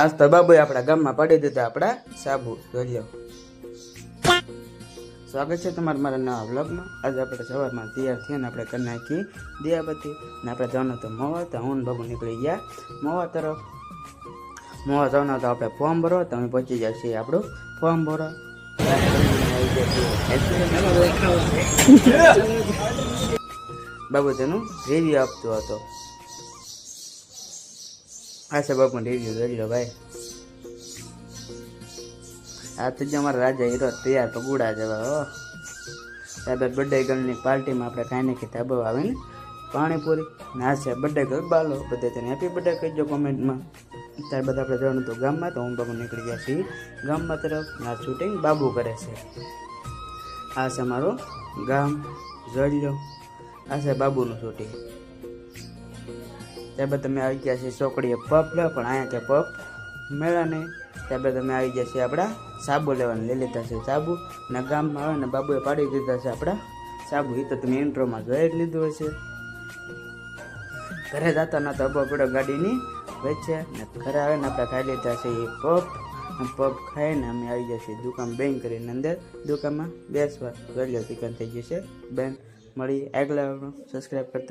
આજ તો બાબુએ આપણા ગામમાં પાડી દીધા આપણા સાબુ. જોઈ સ્વાગત છે તમારા મારા નવા બ્લોગમાં આજે આપણે સવારમાં તૈયાર થઈને આપણે કરી નાખી દિયાબત્તી. ને આપણે જવાનું તો મોવા, તો હું બાબુ નીકળી ગયા. મોવા તરફ. મોવા જવાનું તો આપણે ફોર્મ ભરો, તો અમે પહોંચી જાય આપણું ફોર્મ ભરો. બાબુ તેનું રિવ્યુ આપતો હતો. આ બાપુ રિવ્યુ કરી લો ભાઈ. આ તો જે અમારા રાજા હીરો તૈયાર પગુડા જેવા હો. સાહેબ બર્થડે ગર્લની પાર્ટીમાં આપણે કાંઈ નહીં ધાબો તાબો આવે ને. પાણીપુરી ને છે બર્થડે ગર્લ બાલો, બધે તેને હેપી બર્થડે કહીજો કોમેન્ટમાં ત્યારબાદ આપણે જવાનું હતું ગામમાં, તો હું બાબુ નીકળી ગયા છીએ. ગામમાં તરફ ના શૂટિંગ બાબુ કરે છે. આ છે મારું ગામ, જોઈ લો. આ છે બાબુનું શૂટિંગ ત્યારબાદ તમે આવી ગયા છે ચોકડીએ પપ પણ અહીંયા કે પપ મેળા નહીં. ત્યારબાદ તમે આવી ગયા છે આપણા સાબુ લેવાને, લઈ લીધા છે સાબુ. ને ગામમાં આવે ને બાબુએ પાડી દીધા છે આપણા સાબુ. એ તો તમે ઇન્ટ્રોમાં જોઈ જ લીધું હશે. ઘરે જતા નતો અબો પડ્યો ગાડીની વચ્ચે. ને ઘરે આવે ને આપણે ખાઈ લીધા છે એ પપ પગ ખાઈને અમે આવી જશે દુકાન બેન કરીને અંદર. દુકાનમાં બેસવા. લો ચિકન થઈ જશે બેન મળી આગલા સબસ્ક્રાઈબ કરતા